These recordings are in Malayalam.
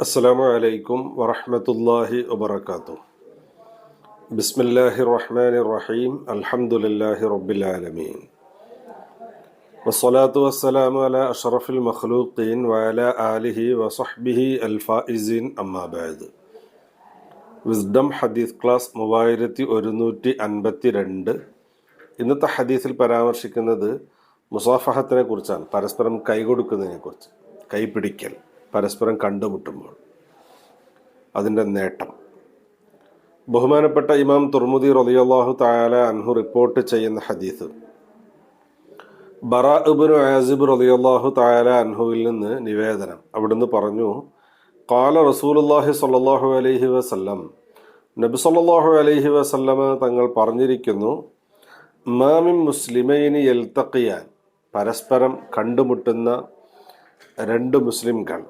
السلام عليكم ورحمة الله وبركاته بسم الله الرحمن الرحيم الحمد لله رب العالمين والصلاة والسلام على أشرف المخلوقين وعلى آله وصحبه الفائزين أما بعد വിസ്ഡം ഹദീസ് ക്ലാസ് മൂവായിരത്തി ഒരുന്നൂറ്റി അൻപത്തി രണ്ട് ഇന്നത്തെ ഹദീസിൽ പരാമർശിക്കുന്നത് മുസാഫഹത്തിനെ കുറിച്ചാണ് പരസ്പരം കൈകൊടുക്കുന്നതിനെ കുറിച്ച് കൈപിടിക്കൽ പരസ്പരം കണ്ടുമുട്ടുമ്പോൾ. അതിന്റെ നേട്ടം. ബഹുമാനപ്പെട്ട ഇമാം തുർമുദി റളിയല്ലാഹു തായാല അൻഹു റിപ്പോർട്ട് ചെയ്യുന്ന ഹദീസ്. ബറ ഇബ്നു ആസിബ് റളിയല്ലാഹു തായാല അൻഹുവിൽ നിന്ന് നിവേദനം. അവിടുന്ന് പറഞ്ഞു കാല റസൂലുള്ളാഹി സ്വല്ലല്ലാഹു അലൈഹി വസല്ലം. നബി സല്ലാഹു അലൈഹി വസല്ലമ തങ്ങൾ പറഞ്ഞിരിക്കുന്നു മാമിൻ മുസ്ലിമൈനി യൽത്തഖിയാൻ പരസ്പരം കണ്ടുമുട്ടുന്ന രണ്ട് മുസ്ലിംകൾ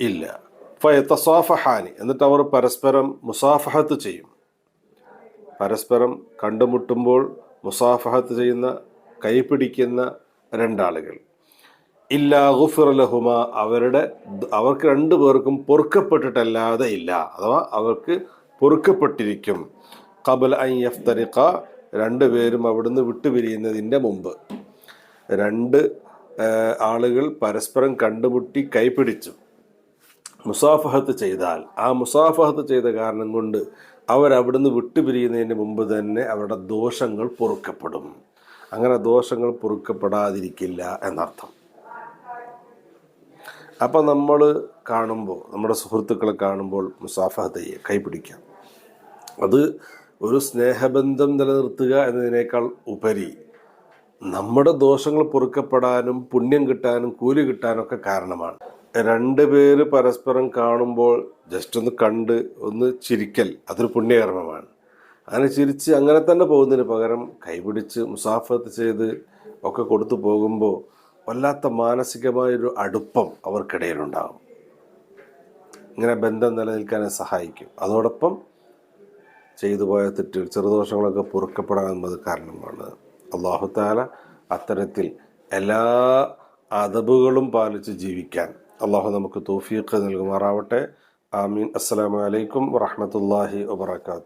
ഇല്ല. ഫയത്തസാഫഹാനി എന്നിട്ട് അവർ പരസ്പരം മുസാഫഹത്ത് ചെയ്യും. പരസ്പരം കണ്ടുമുട്ടുമ്പോൾ മുസാഫഹത്ത് ചെയ്യുന്ന കൈപിടിക്കുന്ന രണ്ടാളുകൾ. ഇല്ല ഗുഫിറലഹുമ അവരുടെ അവർക്ക് രണ്ടു പേർക്കും പൊറുക്കപ്പെട്ടിട്ടല്ലാതെ ഇല്ല. അഥവാ അവർക്ക് പൊറുക്കപ്പെട്ടിരിക്കും. കബൽ ഐ തരിക രണ്ടുപേരും അവിടുന്ന് വിട്ടുപിരിയുന്നതിന്റെ മുമ്പ്. രണ്ട് ആളുകൾ പരസ്പരം കണ്ടുമുട്ടി കൈപിടിച്ചു. മുസാഫഹത്ത് ചെയ്താൽ. ആ മുസാഫഹത്ത് ചെയ്ത കാരണം കൊണ്ട് അവരവിടുന്ന് വിട്ടുപിരിയുന്നതിന് മുമ്പ് തന്നെ അവരുടെ ദോഷങ്ങൾ പൊറുക്കപ്പെടും. അങ്ങനെ ദോഷങ്ങൾ പൊറുക്കപ്പെടാതിരിക്കില്ല എന്നർത്ഥം. അപ്പം നമ്മൾ കാണുമ്പോൾ നമ്മുടെ സുഹൃത്തുക്കളെ കാണുമ്പോൾ മുസാഫഹത്ത് ചെയ്യുക കൈപിടിക്കാം. അത് ഒരു സ്നേഹബന്ധം നിലനിർത്തുക എന്നതിനേക്കാൾ ഉപരി നമ്മുടെ ദോഷങ്ങൾ പൊറുക്കപ്പെടാനും പുണ്യം കിട്ടാനും കൂലി കിട്ടാനൊക്കെ കാരണമാണ്. രണ്ട് പേര് പരസ്പരം കാണുമ്പോൾ ജസ്റ്റ് ഒന്ന് കണ്ട് ഒന്ന് ചിരിക്കൽ അതൊരു പുണ്യകർമ്മമാണ്. അങ്ങനെ ചിരിച്ച് അങ്ങനെ തന്നെ പോകുന്നതിന് പകരം കൈപിടിച്ച് മുസാഫത്ത് ചെയ്ത് ഒക്കെ കൊടുത്തു പോകുമ്പോൾ വല്ലാത്ത മാനസികമായൊരു അടുപ്പം അവർക്കിടയിലുണ്ടാകും ഇങ്ങനെ ബന്ധം നിലനിൽക്കാനെ സഹായിക്കും. അതോടൊപ്പം ചെയ്തു പോയ തെറ്റുകൾ ചെറുദോഷങ്ങളൊക്കെ പൊറുക്കപ്പെടാൻ അത് കാരണമാണ്. അള്ളാഹു താല അത്തരത്തിൽ എല്ലാ അതബുകളും പാലിച്ച് ജീവിക്കാൻ അള്ളാഹു നമുക്ക് തോഫീഖ് നൽകുമാറാവട്ടെ. ആമീൻ. അസ്സലാമു അലൈക്കും വറഹ്മത്തുള്ളാഹി വബറകാതുഹു.